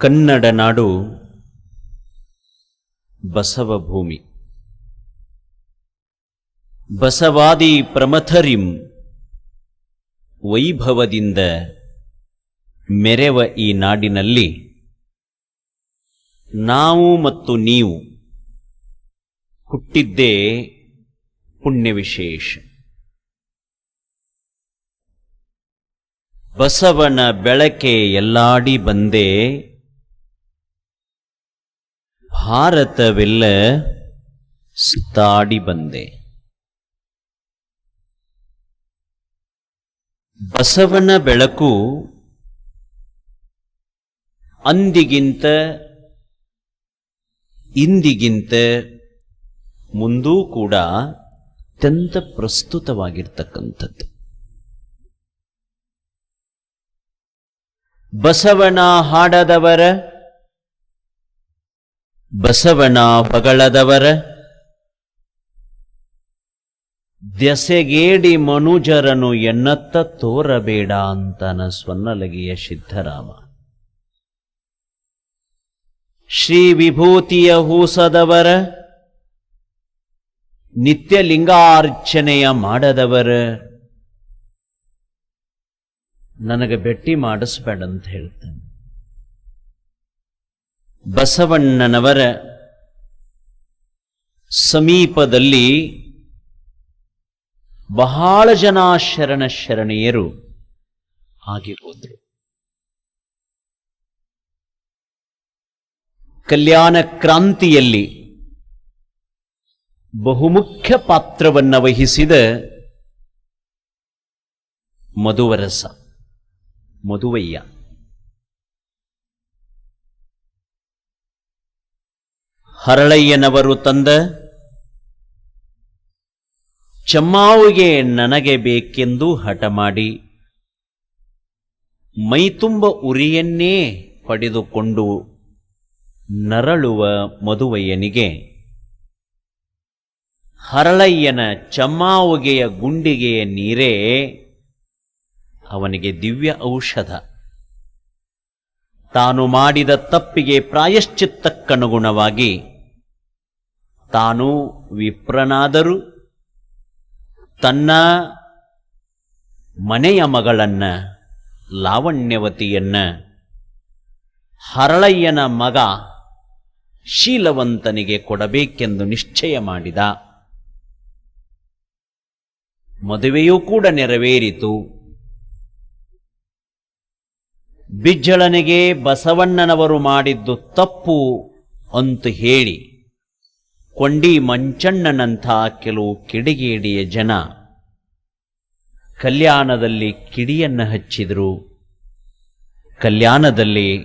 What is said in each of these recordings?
ಕನ್ನಡ ನಾಡು ಬಸವ ಭೂಮಿ ಬಸವಾದಿ ಪ್ರಮಥರಿಂ ವೈಭವದಿಂದ ಮೆರೆವ ಈ ನಾಡಿನಲ್ಲಿ ನಾವು ಮತ್ತು ನೀವು ಹುಟ್ಟಿದ್ದೇ ಪುಣ್ಯ ವಿಶೇಷ ಬಸವನ ಬೆಳಕೆ ಎಲ್ಲಾಡಿ ಬಂದೆ ಭಾರತವೆಲ್ಲ ಸ್ತಾಡಿ ಬಂದೆ ಬಸವನ ಬೆಳಕು ಅಂದಿಗಿಂತ ಇಂದಿಗಿಂತ ಮುಂದೂ ಕೂಡ ಅತ್ಯಂತ ಪ್ರಸ್ತುತವಾಗಿರ್ತಕ್ಕಂಥದ್ದು. ಬಸವನ ಹಾಡದವರ ಬಸವನ ಹೊಗಳದವರ ದ್ಯಸೆಗೇಡಿ ಮನುಜರನು ಎನ್ನತ್ತ ತೋರಬೇಡ ಅಂತನ ಸ್ವನ್ನಲಗಿಯ ಸಿದ್ಧರಾಮ. ಶ್ರೀ ವಿಭೂತಿಯ ಹೂಸದವರ. ನಿತ್ಯ ಲಿಂಗಾರ್ಚನೆಯ ಮಾಡದವರ. ನನಗೆ ಭೇಟಿ ಮಾಡಿಸ್ಬೇಡ ಅಂತ ಹೇಳ್ತಾನೆ. ಬಸವಣ್ಣನವರ ಸಮೀಪದಲ್ಲಿ ಬಹಳ ಜನ ಶರಣ ಶರಣೆಯರು ಆಗಿರೋದ್ರು ಕಲ್ಯಾಣ ಕ್ರಾಂತಿಯಲ್ಲಿ ಬಹುಮುಖ್ಯ ಪಾತ್ರವನ್ನು ವಹಿಸಿದ ಮಧುವರಸ ಮಧುವಯ್ಯ. ಹರಳಯ್ಯನವರು ತಂದ ಚಮ್ಮಾವಿಗೆ ನನಗೆ ಬೇಕೆಂದು ಹಠ ಮಾಡಿ ಮೈತುಂಬ ಉರಿಯನ್ನೇ ಪಡೆದುಕೊಂಡು ನರಳುವ ಮದುವಯ್ಯನಿಗೆ. ಹರಳಯ್ಯನ ಚಮ್ಮಾವುಗೆಯ ಗುಂಡಿಗೆಯ ನೀರೇ ಅವನಿಗೆ ದಿವ್ಯ ಔಷಧ. ತಾನು ಮಾಡಿದ ತಪ್ಪಿಗೆ ಪ್ರಾಯಶ್ಚಿತ್ತಕ್ಕನುಗುಣವಾಗಿ ತಾನು ವಿಪ್ರನಾದರೂ ತನ್ನ ಮನೆಯ ಮಗಳನ್ನ, ಲಾವಣ್ಯವತಿಯನ್ನ, ಹರಳಯ್ಯನ ಮಗ ಶೀಲವಂತನಿಗೆ ಕೊಡಬೇಕೆಂದು ನಿಶ್ಚಯ ಮಾಡಿದ. ಮದುವೆಯೂ ಕೂಡ ನೆರವೇರಿತು. ಬಿಜ್ಜಳನಿಗೆ ಬಸವಣ್ಣನವರು ಮಾಡಿದ್ದು ತಪ್ಪು ಅಂತ ಹೇಳಿ ಕೊಂಡಿ ಮಂಚಣ್ಣನಂಥ ಕೆಲವು ಕಿಡಿಗೇಡಿಯ ಜನ ಕಲ್ಯಾಣದಲ್ಲಿ ಕಿಡಿಯನ್ನು ಹಚ್ಚಿದರು. ಕಲ್ಯಾಣದಲ್ಲಿ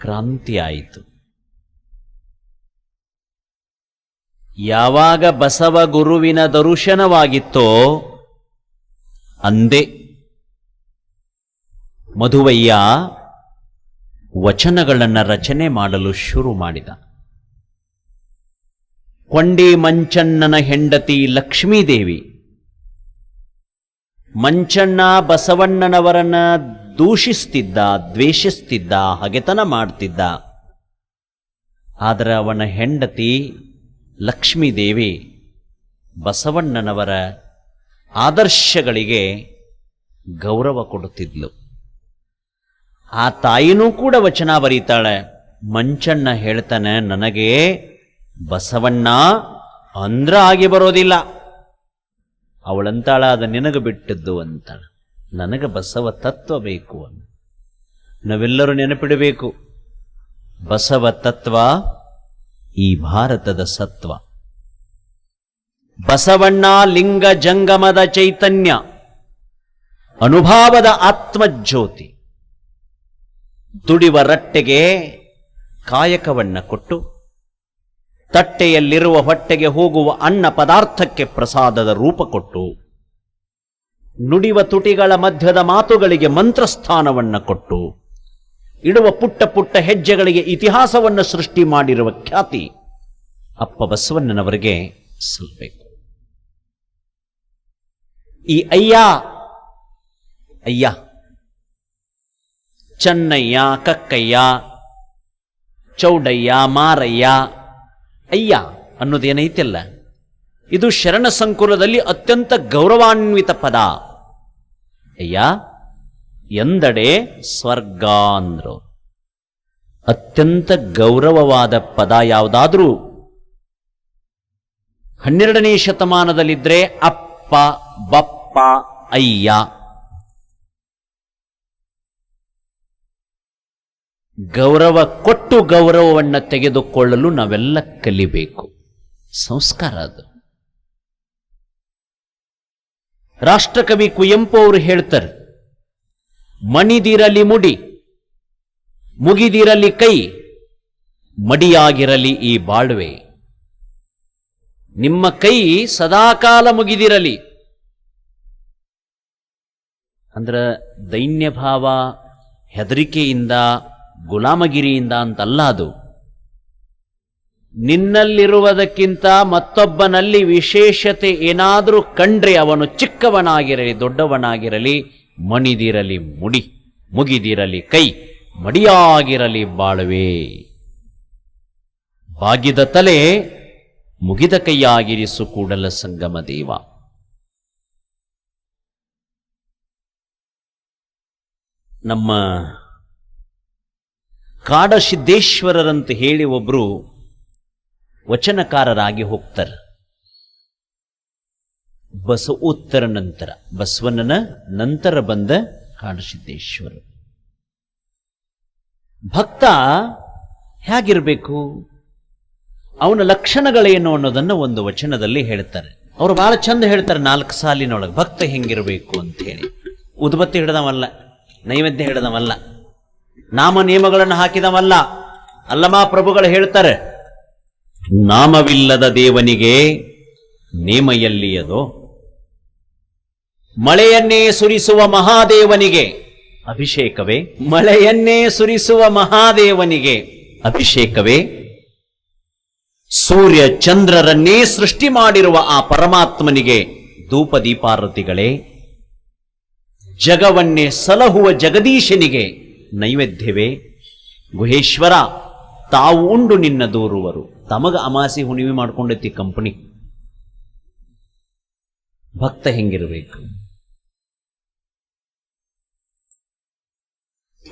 ಕ್ರಾಂತಿ ಆಯಿತು. ಯಾವಾಗ ಬಸವ ಗುರುವಿನ ದರ್ಶನವಾಗಿತ್ತೋ ಅಂದೇ ಮಧುವಯ್ಯ ವಚನಗಳನ್ನು ರಚನೆ ಮಾಡಲು ಶುರು ಮಾಡಿದ. ಕೊಂಡಿ ಮಂಚಣ್ಣನ ಹೆಂಡತಿ ಲಕ್ಷ್ಮೀದೇವಿ. ಮಂಚಣ್ಣ ಬಸವಣ್ಣನವರನ್ನ ದೂಷಿಸ್ತಿದ್ದ, ದ್ವೇಷಿಸ್ತಿದ್ದ, ಹಗೆತನ ಮಾಡ್ತಿದ್ದ. ಆದರೆ ಅವನ ಹೆಂಡತಿ ಲಕ್ಷ್ಮೀದೇವಿ ಬಸವಣ್ಣನವರ ಆದರ್ಶಗಳಿಗೆ ಗೌರವ ಕೊಡುತ್ತಿದ್ಲು. ಆ ತಾಯಿನೂ ಕೂಡ ವಚನ ಬರೀತಾಳೆ, ಮಂಚಣ್ಣ ಹೇಳ್ತಾನೆ, ನನಗೆ ಬಸವಣ್ಣ ಅಂದ್ರ ಆಗಿ ಬರೋದಿಲ್ಲ. ಅವಳಂತಾಳ ಅದ ನಿನಗೆ ಬಿಟ್ಟದ್ದು ಅಂತಾಳ. ನನಗೆ ಬಸವ ತತ್ವ ಬೇಕು ಅಂತ ನಾವೆಲ್ಲರೂ ನೆನಪಿಡಬೇಕು. ಬಸವ ತತ್ವ ಈ ಭಾರತದ ಸತ್ವ. ಬಸವಣ್ಣ ಲಿಂಗ ಜಂಗಮದ ಚೈತನ್ಯ. ಅನುಭಾವದ ಆತ್ಮಜ್ಯೋತಿ. ದುಡಿವ ರಟ್ಟೆಗೆ ಕಾಯಕವನ್ನ ಕೊಟ್ಟು ತಟ್ಟೆಯಲ್ಲಿರುವ ಹೊಟ್ಟೆಗೆ ಹೋಗುವ ಅನ್ನ ಪದಾರ್ಥಕ್ಕೆ ಪ್ರಸಾದದ ರೂಪ ಕೊಟ್ಟು, ನುಡಿವ ತುಟಿಗಳ ಮಧ್ಯದ ಮಾತುಗಳಿಗೆ ಮಂತ್ರಸ್ಥಾನವನ್ನು ಕೊಟ್ಟು, ಇಡುವ ಪುಟ್ಟ ಪುಟ್ಟ ಹೆಜ್ಜೆಗಳಿಗೆ ಇತಿಹಾಸವನ್ನು ಸೃಷ್ಟಿ ಮಾಡಿರುವ ಖ್ಯಾತಿ ಅಪ್ಪ ಬಸವಣ್ಣನವರಿಗೆ ಸಲ್ಲಬೇಕು ಈ ಅಯ್ಯ ಅಯ್ಯ, ಚೆನ್ನಯ್ಯ, ಕಕ್ಕಯ್ಯ, ಚೌಡಯ್ಯ, ಮಾರಯ್ಯ ಅಯ್ಯ ಅನ್ನೋದೇನೈತಿಲ್ಲ ಇದು ಶರಣ ಸಂಕುಲದಲ್ಲಿ ಅತ್ಯಂತ ಗೌರವಾನ್ವಿತ ಪದ. ಅಯ್ಯ, ಎಂದಡೆ ಸ್ವರ್ಗ ಅಂದ್ರು ಅತ್ಯಂತ ಗೌರವವಾದ ಪದ ಯಾವುದಾದ್ರೂ. ಹನ್ನೆರಡನೇ ಶತಮಾನದಲ್ಲಿದ್ರೆ ಅಪ್ಪ, ಬಪ್ಪ, ಅಯ್ಯ. ಗೌರವ, ಕೊಟ್ಟು ಗೌರವವನ್ನು ತೆಗೆದುಕೊಳ್ಳಲು ನಾವೆಲ್ಲ ಕಲಿಬೇಕು. ಸಂಸ್ಕಾರ ಅದು. ರಾಷ್ಟ್ರಕವಿ ಕುವೆಂಪು ಅವರು ಹೇಳ್ತಾರೆ, ಮಣಿದಿರಲಿ ಮುಡಿ, ಮುಗಿದಿರಲಿ ಕೈ, ಮಡಿಯಾಗಿರಲಿ ಈ ಬಾಳ್ವೆ. ನಿಮ್ಮ ಕೈ ಸದಾಕಾಲ ಮುಗಿದಿರಲಿ. ಅಂದ್ರ ದೈನ್ಯ ಭಾವ ಹೆದರಿಕೆಯಿಂದ ಗುಲಾಮಗಿರಿಯಿಂದ ಅಂತಲ್ಲ ಅದು ನಿನ್ನಲ್ಲಿರುವುದಕ್ಕಿಂತ ಮತ್ತೊಬ್ಬನಲ್ಲಿ ವಿಶೇಷತೆ ಏನಾದರೂ ಕಂಡ್ರೆ ಅವನು ಚಿಕ್ಕವನಾಗಿರಲಿ, ದೊಡ್ಡವನಾಗಿರಲಿ, ಮಣಿದಿರಲಿ ಮುಡಿ, ಮುಗಿದಿರಲಿ ಕೈ, ಮಡಿಯಾಗಿರಲಿ ಬಾಳುವೆ. ಬಾಗಿದ ತಲೆ ಮುಗಿದ ಕೈಯಾಗಿರಿಸು ಕೂಡಲ ಸಂಗಮ ದೇವ. ನಮ್ಮ ಕಾಡಸಿದ್ದೇಶ್ವರರಂತ ಹೇಳಿ ಒಬ್ರು ವಚನಕಾರರಾಗಿ ಹೋಗ್ತಾರೆ. ಬಸವೋತ್ತರ ನಂತರ, ಬಸವಣ್ಣನ ನಂತರ ಬಂದ ಕಾಡಸಿದ್ದೇಶ್ವರ ಭಕ್ತ ಹೇಗಿರಬೇಕು? ಅವನ ಲಕ್ಷಣಗಳೇನು ಅನ್ನೋದನ್ನು ಒಂದು ವಚನದಲ್ಲಿ ಹೇಳ್ತಾರೆ. ಅವರು ಬಹಳ ಚಂದ ಹೇಳ್ತಾರೆ ನಾಲ್ಕು ಸಾಲಿನೊಳಗೆ, ಭಕ್ತ ಹೆಂಗಿರಬೇಕು ಅಂತ ಹೇಳಿ. ಉದ್ಬತ್ತಿ ಹಿಡ್ದವಲ್ಲ, ನೈವೇದ್ಯ ಹಿಡ್ದವಲ್ಲ. ನಾಮ ನಿಯಮಗಳನ್ನು ಹಾಕಿದವಲ್ಲ. ಅಲ್ಲಮ ಪ್ರಭುಗಳು ಹೇಳ್ತಾರೆ ನಾಮವಿಲ್ಲದ ದೇವನಿಗೆ ನೇಮ ಎಲ್ಲಿಯದು? ಮಳೆಯನ್ನೇ ಸುರಿಸುವ ಮಹಾದೇವನಿಗೆ ಅಭಿಷೇಕವೇ? ಮಳೆಯನ್ನೇ ಸುರಿಸುವ ಮಹಾದೇವನಿಗೆ ಅಭಿಷೇಕವೇ? ಸೂರ್ಯ ಚಂದ್ರರನ್ನೇ ಸೃಷ್ಟಿ ಮಾಡಿರುವ ಆ ಪರಮಾತ್ಮನಿಗೆ ಧೂಪ ದೀಪಾರತಿಗಳೇ ಜಗವನ್ನೇ ಸಲಹುವ ಜಗದೀಶನಿಗೆ ನೈವೇದ್ಯವೇ. ಗುಹೇಶ್ವರ, ತಾವು ಉಂಡು ನಿನ್ನ ದೂರುವರು. ತಮಗ ಅಮಾಸಿ ಹುಣಿವೆ ಮಾಡ್ಕೊಂಡೈತಿ ಕಂಪನಿ. ಭಕ್ತ ಹೆಂಗಿರಬೇಕು?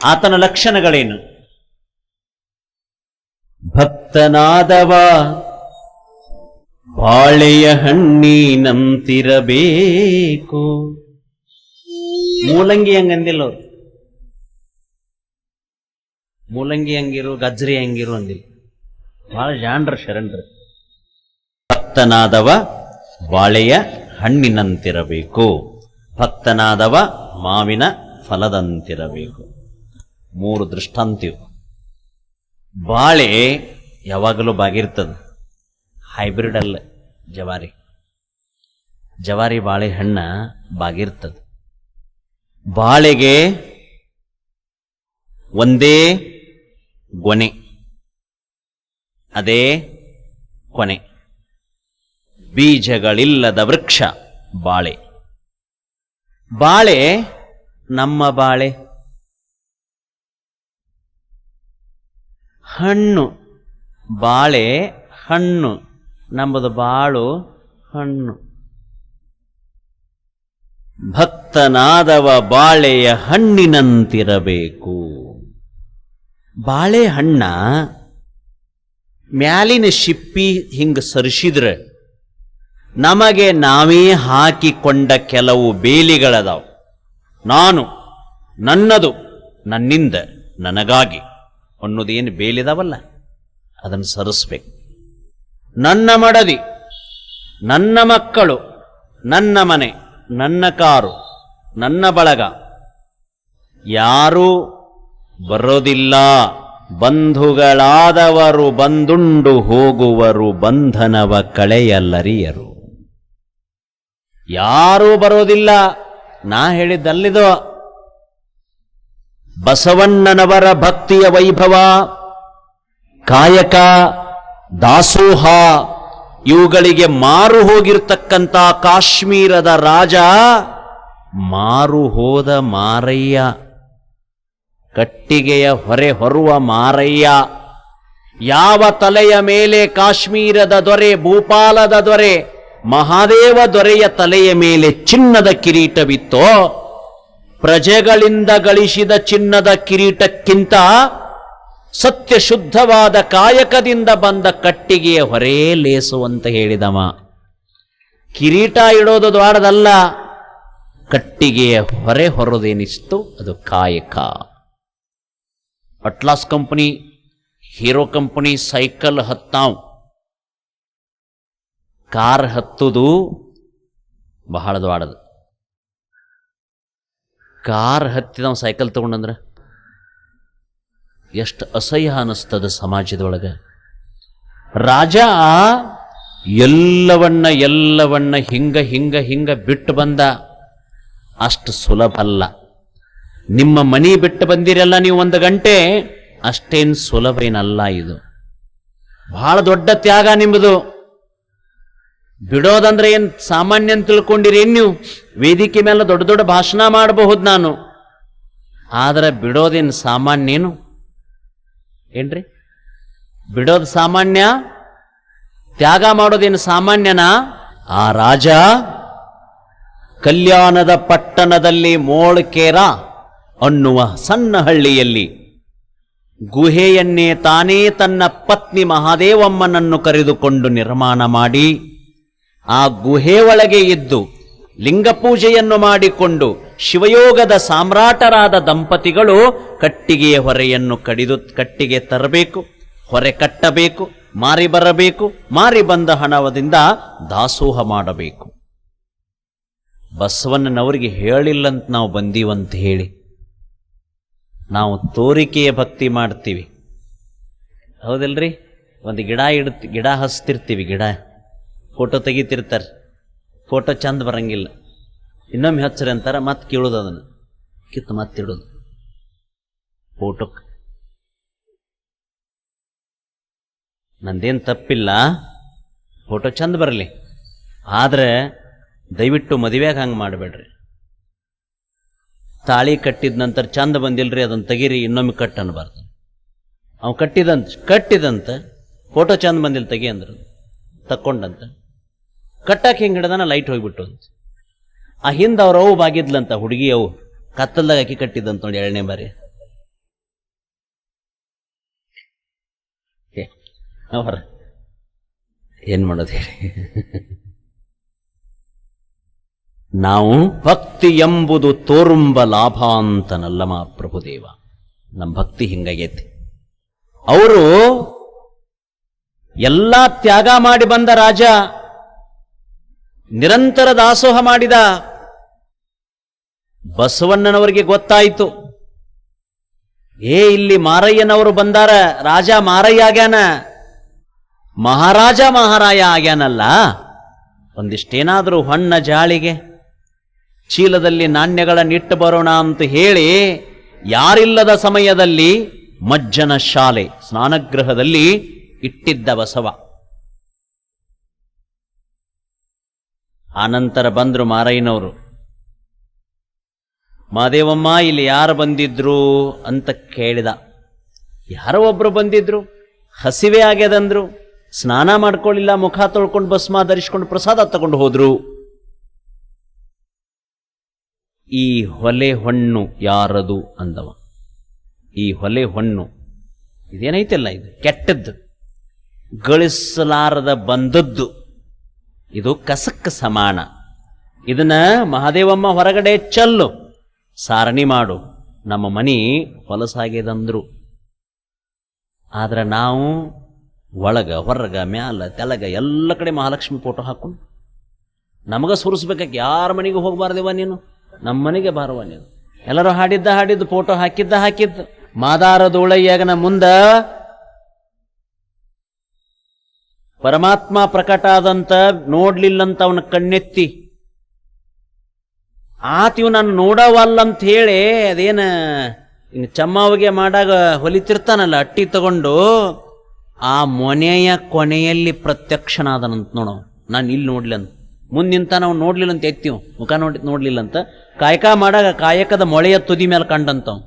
ಆತನ ಲಕ್ಷಣಗಳೇನು? ಭಕ್ತನಾದವ, ಬಾಳೆಯ ಹಣ್ಣಿನಂತಿರಬೇಕು. ಮೂಲಂಗಿ ಹಂಗಂದಿಲ್ಲ ಅವ್ರು. ಮೂಲಂಗಿ ಹಂಗಿರು ಗಜ್ರಿ ಹಂಗಿರು ಅಂದಿಲ್ಲ. ಬಹಳ ಜಾಣ್ರ ಶರಣ್ರ. ಭಕ್ತನಾದವ ಬಾಳೆಯ ಹಣ್ಣಿನಂತಿರಬೇಕು. ಭಕ್ತನಾದವ ಮಾವಿನ ಫಲದಂತಿರಬೇಕು. ಮೂರು ದೃಷ್ಟಾಂತಿವು. ಬಾಳೆ ಯಾವಾಗಲೂ ಬಾಗಿರ್ತದ. ಹೈಬ್ರಿಡ್ ಅಲ್ಲ ಜವಾರಿ. ಜವಾರಿ ಬಾಳೆ ಬಾಳೆಹಣ್ಣ ಬಾಗಿರ್ತದ. ಬಾಳೆಗೆ ಒಂದೇ ಗೊನೆ. ಅದೇ ಕೊನೆ. ಬೀಜಗಳಿಲ್ಲದ ವೃಕ್ಷ, ಬಾಳೆ. ಬಾಳೆ ನಮ್ಮ ಬಾಳೆ. ಹಣ್ಣು ಬಾಳೆ, ಹಣ್ಣು. ನಮ್ಮದು ಬಾಳು ಹಣ್ಣು. ಭಕ್ತನಾದವ ಬಾಳೆಯ ಹಣ್ಣಿನಂತಿರಬೇಕು. ಬಾಳೆಹಣ್ಣ ಮ್ಯಾಲಿನ ಶಿಪ್ಪಿ ಹಿಂಗ ಸರಿಸಿದ್ರೆ ನಮಗೆ ನಾವೇ ಹಾಕಿಕೊಂಡ ಕೆಲವು ಬೇಲಿಗಳದಾವು. ನಾನು, ನನ್ನದು, ನನ್ನಿಂದ, ನನಗಾಗಿ ಅನ್ನೋದೇನು ಬೇಲಿದಾವಲ್ಲ? ಅದನ್ನು ಸರಿಸ್ಬೇಕು. ನನ್ನ ಮಡದಿ, ನನ್ನ ಮಕ್ಕಳು, ನನ್ನ ಮನೆ, ನನ್ನ ಕಾರು, ನನ್ನ ಬಳಗ, ಯಾರೂ ಬರೋದಿಲ್ಲ. ಬಂಧುಗಳಾದವರು ಬಂದುಂಡು ಹೋಗುವರು ಬಂಧನವ ಕಳೆಯಲ್ಲರಿಯರು. ಯಾರೂ ಬರೋದಿಲ್ಲ. ನಾ ಹೇಳಿದ್ದಲ್ಲಿದು. ಬಸವಣ್ಣನವರ ಭಕ್ತಿಯ ವೈಭವ, ಕಾಯಕ, ದಾಸೋಹ, ಇವುಗಳಿಗೆ ಮಾರು ಹೋಗಿರ್ತಕ್ಕಂಥ ಕಾಶ್ಮೀರದ ರಾಜ ಮಾರು ಹೋದ ಮಾರಯ್ಯ. ಕಟ್ಟಿಗೆಯ ಹೊರೆ ಹೊರುವ ಮಾರಯ್ಯ. ಯಾವ ತಲೆಯ ಮೇಲೆ ಕಾಶ್ಮೀರದ ದೊರೆ, ಭೂಪಾಲದ ದೊರೆ, ಮಹಾದೇವ ದೊರೆಯ ತಲೆಯ ಮೇಲೆ ಚಿನ್ನದ ಕಿರೀಟವಿತ್ತೋ ಪ್ರಜೆಗಳಿಂದ ಗಳಿಸಿದ ಚಿನ್ನದ ಕಿರೀಟಕ್ಕಿಂತ ಸತ್ಯ ಶುದ್ಧವಾದ ಕಾಯಕದಿಂದ ಬಂದ ಕಟ್ಟಿಗೆಯ ಹೊರೇ ಲೇಸು ಅಂತ ಹೇಳಿದವ. ಕಿರೀಟ ಇಡೋದು ದ್ವಾರದಲ್ಲ ಕಟ್ಟಿಗೆಯ ಹೊರೆ ಹೊರದೇನಿಸ್ತು, ಅದು ಕಾಯಕ. Atlas company, Hero company cycle ಹತ್ತಾವ್. Car ಹತ್ತುದು ಬಹಳ ದ್ವಾಡದು ಕಾರ್ ಹತ್ತಿದವ ಸೈಕಲ್ ತಗೊಂಡಂದ್ರೆ ಎಷ್ಟು ಅಸಹ್ಯ ಅನ್ನಿಸ್ತದ ಸಮಾಜದೊಳಗೆ. ರಾಜ, ಎಲ್ಲವನ್ನ ಎಲ್ಲವನ್ನ ಹಿಂಗ ಹಿಂಗ ಹಿಂಗ ಬಿಟ್ಟು ಬಂದ ಅಷ್ಟು ಸುಲಭ ಅಲ್ಲ. ನಿಮ್ಮ ಮನಿ ಬಿಟ್ಟು ಬಂದಿರಲ್ಲ ನೀವು ಒಂದು ಗಂಟೆ? ಅಷ್ಟೇನು ಸುಲಭ ಏನಲ್ಲ ಇದು. ಬಹಳ ದೊಡ್ಡ ತ್ಯಾಗ ನಿಮ್ಮದು ಬಿಡೋದಂದ್ರೆ ಏನು ಸಾಮಾನ್ಯ ತಿಳ್ಕೊಂಡಿರಿ ತಿಳ್ಕೊಂಡಿರೇನ್ ನೀವು? ವೇದಿಕೆ ಮೇಲೆ ದೊಡ್ಡ ದೊಡ್ಡ ಭಾಷಣ ಮಾಡಬಹುದು ನಾನು. ಆದ್ರೆ ಬಿಡೋದೇನು ಸಾಮಾನ್ಯನು ಏನ್ರಿ? ಬಿಡೋದು ಸಾಮಾನ್ಯ? ತ್ಯಾಗ ಮಾಡೋದೇನು ಸಾಮಾನ್ಯನಾ? ಆ ರಾಜ ಕಲ್ಯಾಣದ ಪಟ್ಟಣದಲ್ಲಿ ಮೋಳ್ಕೇರ ಅನ್ನುವ ಸಣ್ಣ ಹಳ್ಳಿಯಲ್ಲಿ ಗುಹೆಯನ್ನೇ ತಾನೇ ತನ್ನ ಪತ್ನಿ ಮಹಾದೇವಮ್ಮನನ್ನು ಕರೆದುಕೊಂಡು ನಿರ್ಮಾಣ ಮಾಡಿ, ಆ ಗುಹೆ ಒಳಗೆ ಇದ್ದು ಲಿಂಗಪೂಜೆಯನ್ನು ಮಾಡಿಕೊಂಡು ಶಿವಯೋಗದ ಸಾಮ್ರಾಟರಾದ ದಂಪತಿಗಳು ಕಟ್ಟಿಗೆಯ ಹೊರೆಯನ್ನು ಕಡಿದು, ಕಟ್ಟಿಗೆ ತರಬೇಕು, ಹೊರೆ ಕಟ್ಟಬೇಕು, ಮಾರಿ ಬರಬೇಕು, ಮಾರಿ ಬಂದ ಹಣವದಿಂದ ದಾಸೋಹ ಮಾಡಬೇಕು. ಬಸವಣ್ಣನವರಿಗೆ ಹೇಳಿಲ್ಲಂತ ನಾವು ಬಂದೀವಂತ ಹೇಳಿ. ನಾವು ತೋರಿಕೆಯ ಭಕ್ತಿ ಮಾಡ್ತೀವಿ. ಹೌದಲ್ರಿ? ಒಂದು ಗಿಡ ಇಡ್ತಿ, ಗಿಡ ಹಚ್ತಿರ್ತೀವಿ, ಗಿಡ. ಫೋಟೋ ತೆಗಿತಿರ್ತಾರೆ. ಫೋಟೋ ಚಂದ ಬರಂಗಿಲ್ಲ. ಇನ್ನೊಮ್ಮೆ ಹಚ್ಚರಿ ಅಂತಾರೆ, ಮತ್ತೆ ಕೇಳೋದು ಅದನ್ನು. ಕಿತ್ತು ಮತ್ತೆ ಮತ್ತಿಡೋದು ಫೋಟೋಕ್ಕೆ ನಂದೇನು ತಪ್ಪಿಲ್ಲ. ಫೋಟೋ ಚಂದ ಬರಲಿ. ಆದ್ರೆ ದಯವಿಟ್ಟು ಮದುವೆಗೆ ಹಂಗೆ ಮಾಡಬೇಡ್ರಿ. ತಾಳಿ ಕಟ್ಟಿದ ನಂತರ ಚಂದ ಬಂದಿಲ್ರಿ, ಅದನ್ನು ತೆಗೀರಿ, ಇನ್ನೊಮ್ಮೆ ಕಟ್ ಅನ್ಬಾರ್ದು ಅವ್ ಕಟ್ಟಿದಂತ ಕಟ್ಟಿದಂತ ಫೋಟೋ ಚಂದ ಬಂದಿಲ್ಲ ತೆಗಿ ಅಂದ್ರು. ತಕ್ಕೊಂಡಂತ. ಕಟ್ಟಾಕ ಹಿಂಗೆ ಹಿಡ್ದಾನ ಲೈಟ್ ಹೋಗ್ಬಿಟ್ಟು ಅಂತ. ಆ ಹಿಂದೆ ಅವ್ರ ಅವು ಬಾಗಿದ್ಲಂತ, ಹುಡುಗಿ ಅವು ಕತ್ತಲ್ದಾಗ ಹಾಕಿ ಕಟ್ಟಿದಂತ ನೋಡಿ ಎರಡನೇ ಬಾರಿ. ಅವರ ಏನ್ ಮಾಡೋದು ಹೇಳಿ. ನಾವು ಭಕ್ತಿ ಎಂಬುದು ತೋರುಂಬ ಲಾಭ ಅಂತನಲ್ಲಮ ಪ್ರಭುದೇವ. ನಮ್ಮ ಭಕ್ತಿ ಹಿಂಗಾಗೈತಿ ಅವರು ಎಲ್ಲ ತ್ಯಾಗ ಮಾಡಿ ಬಂದ ರಾಜ, ನಿರಂತರ ದಾಸೋಹ ಮಾಡಿದ ಬಸವಣ್ಣನವರಿಗೆ ಗೊತ್ತಾಯಿತು. ಏ, ಇಲ್ಲಿ ಮಾರಯ್ಯನವರು ಬಂದಾರ, ರಾಜ ಮಾರಯ್ಯ ಆಗ್ಯಾನ? ಮಹಾರಾಜ ಮಹಾರಾಯ ಆಗ್ಯಾನಲ್ಲ? ಒಂದಿಷ್ಟೇನಾದರೂ ಹಣ್ಣ ಜಾಳಿಗೆ ಚೀಲದಲ್ಲಿ ನಾಣ್ಯಗಳನ್ನಿಟ್ಟು ಬರೋಣ ಅಂತ ಹೇಳಿ ಯಾರಿಲ್ಲದ ಸಮಯದಲ್ಲಿ ಮಜ್ಜನ ಶಾಲೆ, ಸ್ನಾನಗೃಹದಲ್ಲಿ ಇಟ್ಟಿದ್ದ ಬಸವ. ಆನಂತರ ಬಂದ್ರು ಮಾರಯ್ಯನವರು. ಮಾದೇವಮ್ಮ, ಇಲ್ಲಿ ಯಾರು ಬಂದಿದ್ರು ಅಂತ ಕೇಳಿದ. ಯಾರೋ ಒಬ್ರು ಬಂದಿದ್ರು, ಹಸಿವೆ ಆಗ್ಯದಂದ್ರು. ಸ್ನಾನ ಮಾಡ್ಕೊಳ್ಳಿಲ್ಲ, ಮುಖ ತೊಳ್ಕೊಂಡು ಭಸ್ಮ ಧರಿಸ್ಕೊಂಡು ಪ್ರಸಾದ ತಗೊಂಡು ಹೋದ್ರು. ಈ ಹೊಲೆ ಹೊಣ್ಣು ಯಾರದು ಅಂದವ. ಈ ಹೊಲೆ ಹೊಣ್ಣು ಇದೇನೈತಲ್ಲ ಇದು? ಕೆಟ್ಟದ್ದು. ಗಳಿಸಲಾರದ ಬಂದದ್ದು. ಇದು ಕಸಕ್ಕೆ ಸಮಾನ. ಇದನ್ನ ಮಹಾದೇವಮ್ಮ ಹೊರಗಡೆ ಚಲ್ಲು. ಸಾರಣಿ ಮಾಡು. ನಮ್ಮ ಮನಿ ಹೊಲಸಾಗಿದಂದ್ರು ಆದ್ರೆ ನಾವು ಒಳಗ, ಹೊರಗ, ಮ್ಯಾಲ ತೆಳಗ ಎಲ್ಲ ಕಡೆ ಮಹಾಲಕ್ಷ್ಮಿ ಫೋಟೋ ಹಾಕೊಂಡು ನಮಗ ಸುರಿಸ್ಬೇಕಾಗಿ ಯಾರ ಮನೆಗೂ ಹೋಗಬಾರ್ದೇವ ನೀನು? ನಮ್ಮ ಮನೆಗೆ ಬಾರವ ನೀನು ಎಲ್ಲರೂ ಹಾಡಿದ್ದ ಹಾಡಿದ್ದು ಫೋಟೋ ಹಾಕಿದ್ದ ಹಾಕಿದ್ದು. ಮಾದಾರದೂಳಯ್ಯಗನ ಮುಂದ ಪರಮಾತ್ಮ ಪ್ರಕಟ ಆದಂತ, ನೋಡ್ಲಿಲ್ಲಂತ ಅವನ ಕಣ್ಣೆತ್ತಿ. ಆತಿವ್ ನಾನು ನೋಡವಲ್ಲಂತ ಹೇಳಿ ಅದೇನ ಚಮ್ಮಾವಿಗೆ ಮಾಡಾಗ ಹೊಲಿತಿರ್ತಾನಲ್ಲ, ಅಟ್ಟಿ ತಗೊಂಡು, ಆ ಮೊನೆಯ ಕೊನೆಯಲ್ಲಿ ಪ್ರತ್ಯಕ್ಷನಾದನಂತ ನೋಡವ್ ನಾನು ಇಲ್ಲಿ ನೋಡ್ಲಿ ಅಂತ ಮುಂದೆ ನಿಂತ ನಾವು ನೋಡ್ಲಿಲ್ಲ ಅಂತ ಎತ್ತೀವ್. ಮುಖ ನೋಡಿ ನೋಡ್ಲಿಲ್ಲ ಅಂತ ಕಾಯಕ ಮಾಡಾಗ ಕಾಯಕದ ಮೊಳೆಯ ತುದಿ ಮೇಲೆ ಕಂಡಂತವ್.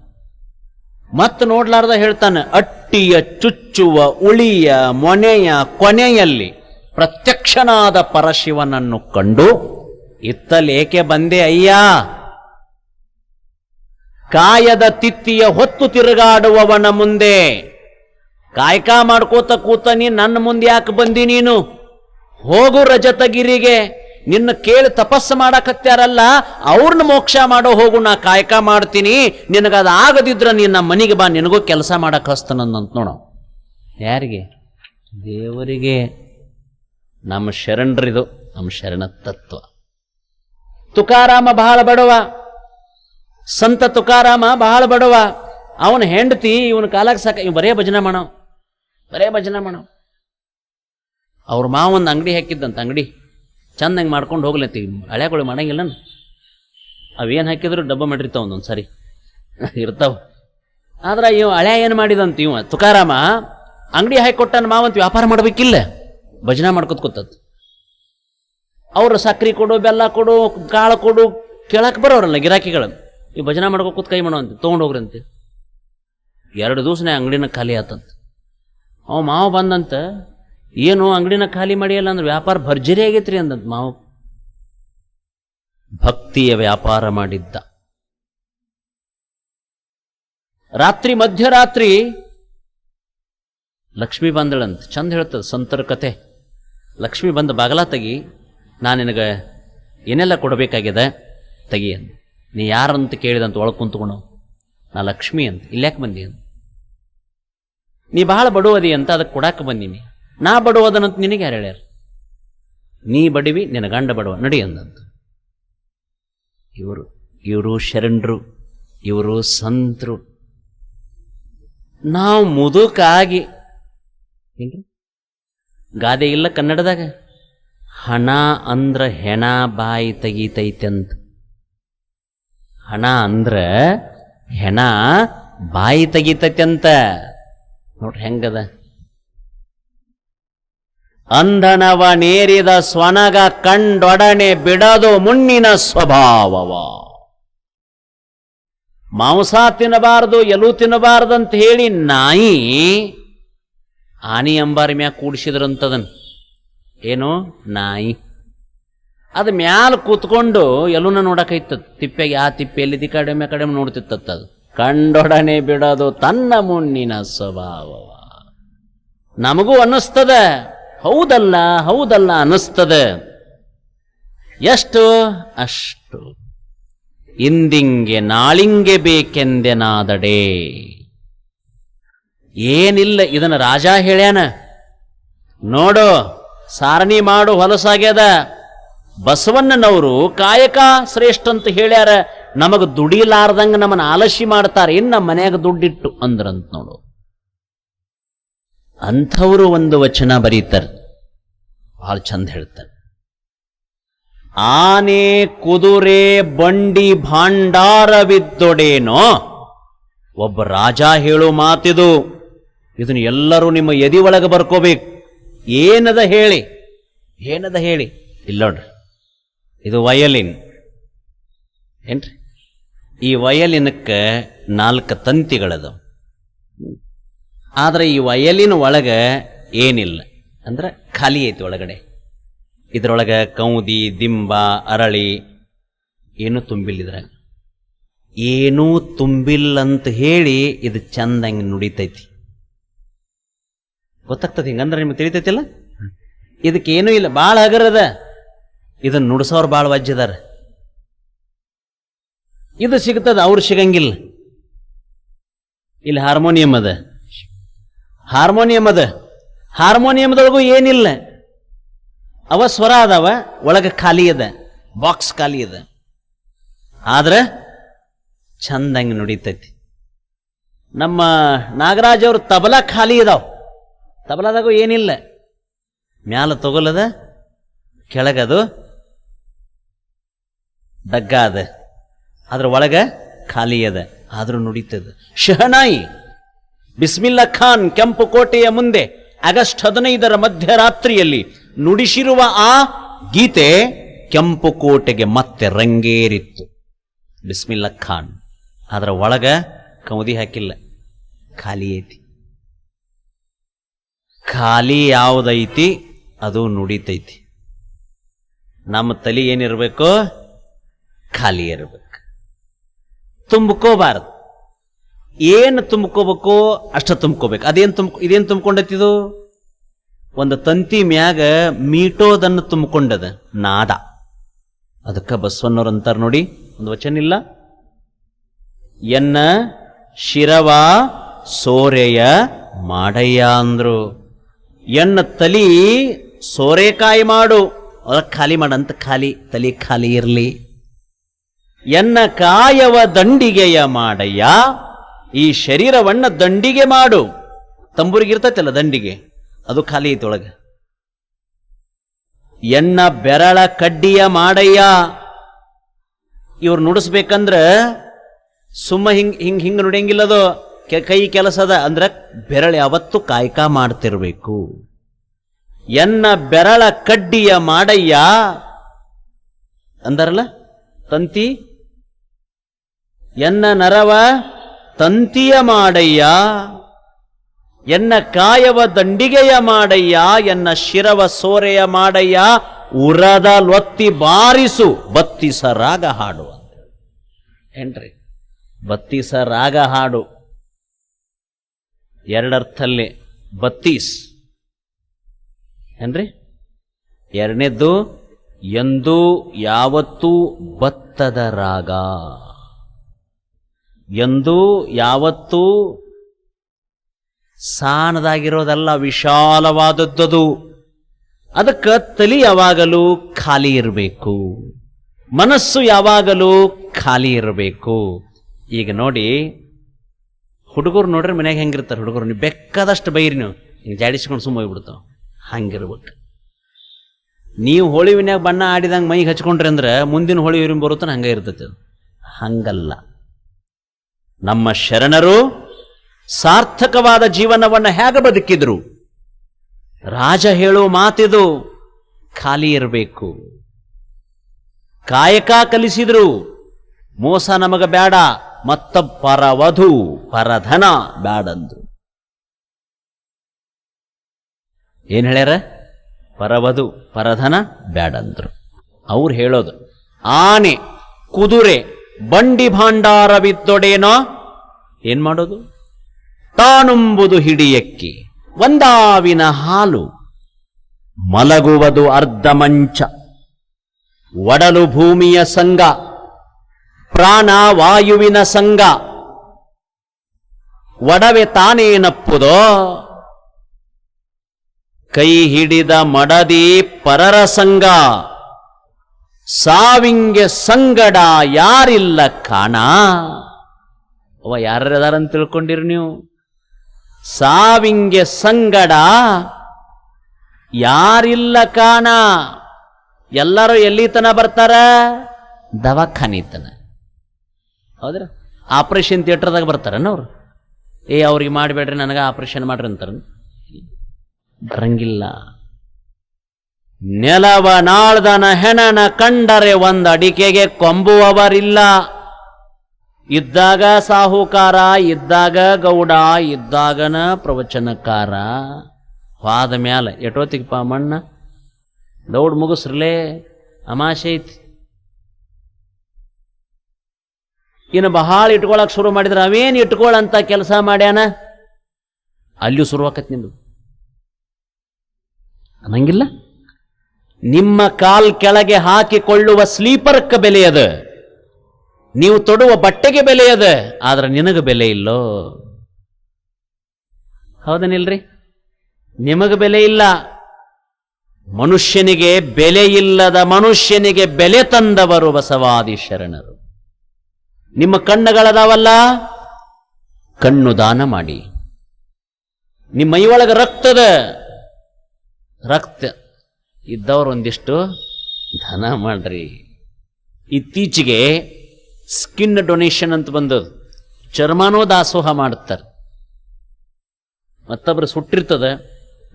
ಮತ್ ನೋಡ್ಲಾರ್ದ ಹೇಳ್ತಾನೆ, ಅಟ್ಟಿಯ ಚುಚ್ಚುವ ಉಳಿಯ ಮೊನೆಯ ಕೊನೆಯಲ್ಲಿ ಪ್ರತ್ಯಕ್ಷನಾದ ಪರಶಿವನನ್ನು ಕಂಡು, ಇತ್ತಲೇಕೆ ಬಂದೆ ಅಯ್ಯ? ಕಾಯದ ತಿತ್ತಿಯ ಹೊತ್ತು ತಿರುಗಾಡುವವನ ಮುಂದೆ. ಕಾಯಕ ಮಾಡ್ಕೋತ ಕೂತ ನೀ ನನ್ನ ಮುಂದೆ ಯಾಕೆ ಬಂದಿ ನೀನು? ಹೋಗು ರಜತಗಿರಿಗೆ. ನಿನ್ನ ಕೇಳಿ ತಪಸ್ಸು ಮಾಡಕತ್ಯಾರಲ್ಲ, ಅವ್ರನ್ನ ಮೋಕ್ಷ ಮಾಡೋ ಹೋಗು ನಾ ಕಾಯಕ ಮಾಡ್ತೀನಿ. ನಿನಗದು ಆಗದಿದ್ರ ನಿನ್ನ ಮನೆಗೆ ಬಾ, ನಿನಗೂ ಕೆಲಸ ಮಾಡಕ್ಕೆ ಅಂತ ನೋಡ. ಯಾರಿಗೆ? ದೇವರಿಗೆ. ನಮ್ಮ ಶರಣರಿದು, ನಮ್ಮ ಶರಣ ತತ್ವ. ತುಕಾರಾಮ ಬಹಳ ಬಡವ. ಸಂತ ತುಕಾರಾಮ ಬಹಳ ಬಡವ. ಅವನ ಹೆಂಡತಿ, ಇವನ ಕಾಲಕ್ಕೆ ಸಾಕ, ಇವ್ ಬರೇ ಭಜನೆ ಮಾಡೋ ಬರೇ ಭಜನೆ ಮಾಡೋ ಅವ್ರ ಮಾವ ಒಂದು ಅಂಗಡಿ ಹಾಕಿದ್ದಂತ, ಅಂಗಡಿ. ಚಂದಂಗೆ ಮಾಡ್ಕೊಂಡು ಹೋಗ್ಲತ್ತಿ. ಹಳೆಗಳು ಮಾಡಂಗಿಲ್ಲ ಅವೇನು ಹಾಕಿದ್ರು ಡಬ್ಬ ಮಾಡಿರ್ತಾವ ಒಂದೊಂದು ಸರಿ. ಇರ್ತಾವ. ಆದ್ರೆ ಇವ ಹಳೆ ಏನು ಮಾಡಿದಂತ ಇವ ತುಕಾರಾಮ, ಅಂಗಡಿ ಹಾಕಿಕೊಟ್ಟನ ಮಾವಂತ ವ್ಯಾಪಾರ ಮಾಡಬೇಕಿಲ್ಲ. ಭಜನಾ ಮಾಡ್ಕೊತ ಕೂತದ್ದು ಅವರು ಸಕ್ರಿ ಕೊಡು, ಬೆಲ್ಲ ಕೊಡು, ಕಾಳು ಕೊಡು, ಕೇಳಕ್ ಬರೋರಲ್ಲ ಗಿರಾಕಿಗಳು ಈ ಭಜನಾ ಮಾಡ್ಕೊ ಕೂತ್ ಕೈ ಮಾಡೋಂತ ತೊಗೊಂಡು ಹೋಗ್ರಂತೆ. ಎರಡು ದಿವಸನೇ ಅಂಗಡಿನ ಖಾಲಿ ಆತಂತ. ಅವ ಮಾವ ಬಂದಂತ ಏನು ಅಂಗಡಿನ ಖಾಲಿ ಮಾಡಿಯಲ್ಲ ಅಂದ್ರೆ ವ್ಯಾಪಾರ ಭರ್ಜರಿ ಆಗೈತ್ರಿ ಅಂದಂತ ಮಾವ. ಭಕ್ತಿಯ ವ್ಯಾಪಾರ ಮಾಡಿದ್ದ. ರಾತ್ರಿ ಮಧ್ಯರಾತ್ರಿ ಲಕ್ಷ್ಮಿ ಬಂದಳಂತ. ಚಂದ ಹೇಳ್ತದ, ಸಂತರ ಕತೆ. ಲಕ್ಷ್ಮಿ ಬಂದ ಬಾಗಲ ತೆಗಿ ನಾನು ನಿನಗೆ ಏನೆಲ್ಲ ಕೊಡಬೇಕಾಗಿದೆ ತೆಗಿ ಅಂದ. ನೀ ಯಾರಂತ ಕೇಳಿದಂತ ಒಳಗೆ ಕುಂತ್ಕೊಂಡು ನಾ ಲಕ್ಷ್ಮಿ ಅಂತ ಇಲ್ಯಾಕೆ ಬಂದಿ ಅಂತ ನೀ ಬಹಳ ಬಡವದಿ ಅಂತ ಅದಕ್ಕೆ ಕೊಡಕ್ಕೆ ಬಂದೀನಿ ನಾ ಬಡವದನಂತ ನಿನಗೆ ಯಾರು ಹೇಳ್ಯಾರ? ನೀ ಬಡಿವಿ, ನಿನ್ನ ಗಂಡ ಬಡವ. ನಡಿ ಅಂದಂತ. ಇವರು ಇವರು ಶರಣರು, ಇವರು ಸಂತರು. ನಾವು ಮುದುಕಾಗಿ, ಏನ್ರಿ? ಗಾದೆ ಇಲ್ಲ ಕನ್ನಡದಾಗ? ಹಣ ಅಂದ್ರ ಹೆಣ ಬಾಯಿ ತೆಗಿತೈತಂತ. ಹಣ ಅಂದ್ರ ಹೆಣ ಬಾಯಿ ತೆಗಿತೈತಂತ. ನೋಡ್ರಿ ಹೆಂಗದ? ಅಂಧನವ ನೇರಿದ ಸ್ವನಗ ಕಂಡೊಡನೆ ಬಿಡದು ಮುಣ್ಣಿನ ಸ್ವಭಾವವ. ಮಾಂಸ ತಿನ್ನಬಾರದು, ಎಲು ಅಂತ ಹೇಳಿ ನಾಯಿ ಆನಿ ಅಂಬಾರಿ ಮ್ಯಾಗ ಕೂಡಿಸಿದ್ರಂತದನ್. ಏನು? ನಾಯಿ. ಅದು ಮ್ಯಾಲ ಕೂತ್ಕೊಂಡು ಎಲ್ಲೂನ ನೋಡಕೈತದ ತಿಪ್ಪೆಗೆ ಆ ತಿಪ್ಪೆ ಎಲ್ಲಿದ್ದ ಕಡಿಮೆ ಕಡಿಮೆ ನೋಡ್ತಿತ್ತತ್ತ ಅದು. ಕಂಡೊಡನೆ ಬಿಡೋದು ತನ್ನ ಮುಣ್ಣಿನ ಸ್ವಭಾವವ. ನಮಗೂ ಅನ್ನಿಸ್ತದ. ಹೌದಲ್ಲ ಹೌದಲ್ಲ ಅನ್ನಿಸ್ತದೆ. ಎಷ್ಟು? ಅಷ್ಟು. ಇಂದಿಂಗೆ ನಾಳಿಂಗೆ ಬೇಕೆಂದೆನಾದಡೆ. ಏನಿಲ್ಲ, ಇದನ್ನು ರಾಜ ಹೇಳ್ಯಾನ. ನೋಡು, ಸಾರಣಿ ಮಾಡು ಹೊಲಸಾಗ್ಯದ. ಬಸವಣ್ಣನವರು ಕಾಯಕ ಶ್ರೇಷ್ಠ ಅಂತ ಹೇಳ್ಯಾರ. ನಮಗೆ ದುಡಿಲಾರ್ದಂಗೆ ನಮ್ಮನ್ನ ಆಲಸಿ ಮಾಡ್ತಾರೆ, ಇನ್ನು ನಮ್ಮ ಮನೆಯಾಗ ದುಡ್ಡಿಟ್ಟು ಅಂದ್ರಂತ ನೋಡು. ಅಂಥವರು ಒಂದು ವಚನ ಬರೀತಾರೆ. ಬಹಳ ಚಂದ ಹೇಳ್ತಾರೆ. ಆನೆ ಕುದುರೆ ಬಂಡಿ ಭಾಂಡಾರವಿದ್ದೊಡೇನೋ ಒಬ್ಬ ರಾಜ ಹೇಳೋ ಮಾತಿದು, ಇದನ್ನು ಎಲ್ಲರೂ ನಿಮ್ಮ ಎದಿ ಒಳಗೆ ಬರ್ಕೋಬೇಕು. ಏನದ ಹೇಳಿ? ಏನದ ಹೇಳಿ? ಇಲ್ಲ ಇದು ವಯಲಿನ್. ಏನ್ರಿ? ಈ ವಯಲಿನಕ್ಕೆ ನಾಲ್ಕು ತಂತಿಗಳದು ಆದ್ರೆ ಈ ವಯಲಿನ ಒಳಗೆ ಏನಿಲ್ಲ. ಅಂದ್ರೆ ಖಾಲಿ ಐತಿ ಒಳಗಡೆ. ಇದರೊಳಗೆ ಕೌದಿ, ದಿಂಬ, ಅರಳಿ ಏನೂ ತುಂಬಿಲ್ಲ ಇದ್ರಾಗ. ಏನೂ ತುಂಬಿಲ್ಲ ಅಂತ ಹೇಳಿ ಇದು ಚಂದಂಗೆ ನುಡಿತೈತಿ. ಗೊತ್ತಾಗ್ತದೆ ಹಿಂಗಂದ್ರೆ ನಿಮ್ಗೆ ತಿಳಿತೈತಿಲ್ಲ? ಇದಕ್ಕೇನೂ ಇಲ್ಲ ಭಾಳ ಹಗರದ ಇದನ್ನು ನುಡಿಸೋರು ಭಾಳ ವಜ್ಜದಾರ ಇದು ಸಿಗ್ತದ, ಅವ್ರು ಸಿಗಂಗಿಲ್ಲ. ಇಲ್ಲಿ ಹಾರ್ಮೋನಿಯಂ ಅದ. ಹಾರ್ಮೋನಿಯಂ ಅದ. ಹಾರ್ಮೋನಿಯಂದೊಳಗೂ ಏನಿಲ್ಲ. ಅವ ಸ್ವರ ಅದಾವ, ಒಳಗೆ ಖಾಲಿ ಅದ ಬಾಕ್ಸ್ ಖಾಲಿ ಅದ. ಆದ್ರೆ ಚಂದಂಗೆ ನುಡಿತೈತಿ. ನಮ್ಮ ನಾಗರಾಜ್ ಅವ್ರ ತಬಲಾ ಖಾಲಿ ಇದಾವ ತಬಲಾದಾಗೂ ಏನಿಲ್ಲ. ಮ್ಯಾಲ ತಗೊಲ್ಲದ ಕೆಳಗದು ದಗ್ಗ ಅದ. ಅದ್ರ ಒಳಗ ಖಾಲಿ ಅದ. ಆದ್ರೂ ನುಡಿತದ. ಶಹನಾಯಿ. ಬಿಸ್ಮಿಲ್ಲಾ ಖಾನ್ ಕೆಂಪು ಕೋಟೆಯ ಮುಂದೆ ಆಗಸ್ಟ್ ಹದಿನೈದರ ಮಧ್ಯರಾತ್ರಿಯಲ್ಲಿ ನುಡಿಸಿರುವ ಆ ಗೀತೆ ಕೆಂಪು ಕೋಟೆಗೆ ಮತ್ತೆ ರಂಗೇರಿತ್ತು. ಬಿಸ್ಮಿಲ್ಲಾ ಖಾನ್. ಅದರ ಒಳಗ ಕೌದಿ ಹಾಕಿಲ್ಲ. ಖಾಲಿ ಐತಿ. ಖಾಲಿ ಯಾವುದೈತಿ? ಅದು ನುಡಿತೈತಿ. ನಮ್ಮ ತಲೆ ಏನಿರಬೇಕು? ಖಾಲಿ ಇರಬೇಕು. ತುಂಬ್ಕೋಬಾರದು. ಏನು ತುಂಬ್ಕೋಬೇಕು ಅಷ್ಟ ತುಂಬ್ಕೋಬೇಕು. ಅದೇನು ತುಂಬ ಇದೇನು ತುಂಬ್ಕೊಂಡೈತಿದು? ಒಂದು ತಂತಿ ಮ್ಯಾಗ ಮೀಟೋದನ್ನು ತುಂಬಿಕೊಂಡದ, ನಾದ. ಅದಕ್ಕೆ ಬಸವಣ್ಣವ್ರು ಅಂತಾರೆ ನೋಡಿ, ಒಂದು ವಚನ ಇಲ್ಲ. ಎನ್ನ ಶಿರವ ಸೋರೆಯ ಮಾಡಯ್ಯ ಅಂದ್ರು. ಎನ್ನ ತಲಿ ಸೋರೆಕಾಯಿ ಮಾಡು. ಅದಕ್ಕೆ ಖಾಲಿ ಮಾಡಂತ ಖಾಲಿ, ತಲಿ ಖಾಲಿ ಇರಲಿ. ಎನ್ನ ಕಾಯವ ದಂಡಿಗೆಯ ಮಾಡಯ್ಯ ಈ ಶರೀರವನ್ನ ದಂಡಿಗೆ ಮಾಡು. ತಂಬೂರಿಗಿರ್ತೈತಲ್ಲ ದಂಡಿಗೆ? ಅದು ಖಾಲಿ ಐತಿ ಒಳಗೆ. ಎನ್ನ ಬೆರಳ ಕಡ್ಡಿಯ ಮಾಡಯ್ಯ. ಇವ್ರು ನುಡಿಸ್ಬೇಕಂದ್ರ ಸುಮ್ಮ ಹಿಂಗ್ ಹಿಂಗ್ ಹಿಂಗ್ ನುಡಿಯಂಗಿಲ್ಲದು. ಕೈ ಕೆಲಸದ ಅಂದ್ರ ಬೆರಳು ಯಾವತ್ತು ಕಾಯ್ಕ ಮಾಡ್ತಿರ್ಬೇಕು. ಎನ್ನ ಬೆರಳ ಕಡ್ಡಿಯ ಮಾಡಯ್ಯ ಅಂದಾರಲ್ಲ ತಂತಿ? ಎನ್ನ ನರವ ತಂತಿಯ ಮಾಡಯ್ಯ, ಎನ್ನ ಕಾಯವ ದಂಡಿಗೆಯ ಮಾಡಯ್ಯ, ಎನ್ನ ಶಿರವ ಸೋರೆಯ ಮಾಡಯ್ಯ, ಉರದ ಲೊತ್ತಿ ಬಾರಿಸು, ಬತ್ತಿಸ ರಾಗ ಹಾಡು ಅಂತ. ಏನ್ರಿ? ಬತ್ತಿಸ ರಾಗ ಹಾಡು. ಎರಡರ್ಥಲ್ಲಿ ಬತ್ತೀಸ್. ಏನ್ರಿ? ಎರಡನೇದ್ದು, ಎಂದೂ ಯಾವತ್ತೂ ಬತ್ತದ ರಾಗ. ಎಂದೂ ಯಾವತ್ತೂ ಸಾನದಾಗಿರೋದಲ್ಲ, ವಿಶಾಲವಾದದ್ದದು. ಅದಕ್ಕೆ ತಲಿ ಯಾವಾಗಲೂ ಖಾಲಿ ಇರಬೇಕು. ಮನಸ್ಸು ಯಾವಾಗಲೂ ಖಾಲಿ ಇರಬೇಕು. ಈಗ ನೋಡಿ, ಹುಡುಗರು ನೋಡ್ರಿ ಮನೆಗೆ ಹೆಂಗಿರ್ತಾರೆ ಹುಡುಗರು. ನೀವು ಬೇಕಾದಷ್ಟು ಬೈರಿ ನೀವು. ಹಿಂಗೆ ಜಾಡಿಸ್ಕೊಂಡು ಸುಮ್ಮ ಹೋಗ್ಬಿಡ್ತಾವ. ಹಂಗಿರ್ಬೇಕು. ನೀವು ಹೋಳಿ ವಿನ್ಯಾಗ ಬಣ್ಣ ಆಡಿದಂಗೆ ಮೈಗೆ ಹಚ್ಕೊಂಡ್ರಿ ಅಂದ್ರೆ ಮುಂದಿನ ಹೋಳಿ ಇವ್ರಿಗೆ ಬರುತ್ತಾನೆ, ಹಂಗೆ ಇರ್ತೈತೆ. ಅದು ಹಂಗಲ್ಲ. ನಮ್ಮ ಶರಣರು ಸಾರ್ಥಕವಾದ ಜೀವನವನ್ನು ಹೇಗೆ ಬದುಕಿದ್ರು? ರಾಜ ಹೇಳುವ ಮಾತಿದು ಖಾಲಿ ಇರಬೇಕು. ಕಾಯಕ ಕಲಿಸಿದ್ರು, ಮೋಸ ನಮಗ ಬೇಡ ಮತ್ತ ಪರವಧು ಪರಧನ ಬ್ಯಾಡಂದ್ರು. ಏನ್ ಹೇಳ್ಯಾರ? ಪರವಧು, ಪರಧನ ಬ್ಯಾಡಂದ್ರು. ಅವ್ರು ಹೇಳೋದು, ಆನೆ, ಕುದುರೆ ಬಂಡಿ ಭಾಂಡಾರವಿದ್ದೊಡೇನೋ ಏನ್ ಮಾಡೋದು? ತಾನುಂಬುದು ಹಿಡಿಯಕ್ಕಿ, ಒಂದಾವಿನ ಹಾಲು. ಮಲಗುವುದು ಅರ್ಧ ಮಂಚ. ಒಡಲು ಭೂಮಿಯ ಸಂಗ ಪ್ರಾಣ ವಾಯುವಿನ ಸಂಗ ಒಡವೆ ತಾನೇನಪ್ಪುದೋ ಕೈ ಹಿಡಿದ ಮಡದಿ ಪರರ ಸಂಗ ಸಾವಿಂಗೆ ಸಂಗಡ ಯಾರಿಲ್ಲ ಕಾಣ. ಅವ ಯಾರ್ಯಾರದಾರಂತ ತಿಳ್ಕೊಂಡಿರಿ ನೀವು? ಸಾವಿಂಗೆ ಸಂಗಡ ಯಾರಿಲ್ಲ ಕಾಣ. ಎಲ್ಲರೂ ಎಲ್ಲಿತನ ಬರ್ತಾರ? ದವಾಖಾನಿತನ. ಹೌದ್ರ? ಆಪರೇಷನ್ ಥಿಯೇಟರ್ದಾಗ ಬರ್ತಾರನ ಅವ್ರು? ಏ, ಅವ್ರಿಗೆ ಮಾಡಬೇಡ್ರಿ, ನನಗೆ ಆಪರೇಷನ್ ಮಾಡ್ರಿ ಅಂತಾರ ಬರಂಗಿಲ್ಲ. ನೆಲವ ನಾಳ್ದನ ಹೆಣನ ಕಂಡರೆ ಒಂದು ಅಡಿಕೆಗೆ ಕೊಂಬುವವರಿಲ್ಲ ಇದ್ದಾಗ ಸಾಹುಕಾರ, ಇದ್ದಾಗ ಗೌಡ, ಇದ್ದಾಗನ ಪ್ರವಚನಕಾರ. ವಾದ ಮ್ಯಾಲ ಎಟೋತಿಗಪ್ಪ ಮಣ್ಣ. ದೌಡ್ ಮುಗಿಸ್ರಲೇ, ಅಮಾಶೆ ಐತಿ. ಇನ್ನು ಬಹಳ ಇಟ್ಕೊಳಕ್ ಶುರು ಮಾಡಿದ್ರೆ ಅವೇನು ಇಟ್ಕೊಳ್ಳಂತ ಕೆಲಸ ಮಾಡ್ಯಾನ? ಅಲ್ಲಿಯೂ ಶುರುವಾಕತ್ ನಿಮ್ದು ಅನ್ನಂಗಿಲ್ಲ? ನಿಮ್ಮ ಕಾಲ್ ಕೆಳಗೆ ಹಾಕಿಕೊಳ್ಳುವ ಸ್ಲೀಪರ್ಕ್ಕೆ ಬೆಲೆಯದ. ನೀವು ತೊಡುವ ಬಟ್ಟೆಗೆ ಬೆಲೆಯದ, ಆದ್ರೆ ನಿನಗೆ ಬೆಲೆ ಇಲ್ಲೋ. ಹೌದನಿಲ್ರಿ? ನಿಮಗೆ ಬೆಲೆ ಇಲ್ಲ. ಮನುಷ್ಯನಿಗೆ ಬೆಲೆ ಇಲ್ಲದ ಮನುಷ್ಯನಿಗೆ ಬೆಲೆ ತಂದವರು ಬಸವಾದಿ ಶರಣರು. ನಿಮ್ಮ ಕಣ್ಣುಗಳದಾವಲ್ಲ? ಕಣ್ಣು ದಾನ ಮಾಡಿ. ನಿಮ್ಮ ಮೈಯೊಳಗೆ ರಕ್ತದ. ರಕ್ತ. ಇದ್ದವ್ರು ಒಂದಿಷ್ಟು ಧನ ಮಾಡ್ರಿ. ಇತ್ತೀಚೆಗೆ ಸ್ಕಿನ್ ಡೊನೇಷನ್ ಅಂತ ಬಂದದು ಚರ್ಮಾನೋ ದಾಸೋಹ ಮಾಡುತ್ತಾರೆ. ಮತ್ತೊಬ್ರು ಸುಟ್ಟಿರ್ತದ.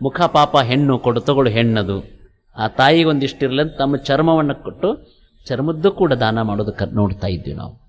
ಮುಖ ಪಾಪ ಹೆಣ್ಣು ಕೊಡು ತಗೊಳ್ಳು ಹೆಣ್ಣದು. ಆ ತಾಯಿಗೆ ಒಂದಿಷ್ಟು ಇರಲಿ ಅಂತ ತಮ್ಮ ಚರ್ಮವನ್ನು ಕೊಟ್ಟು ಚರ್ಮದ್ದು ಕೂಡ ದಾನ ಮಾಡೋದಕ್ಕೆ ನೋಡ್ತಾ ಇದ್ವಿ ನಾವು.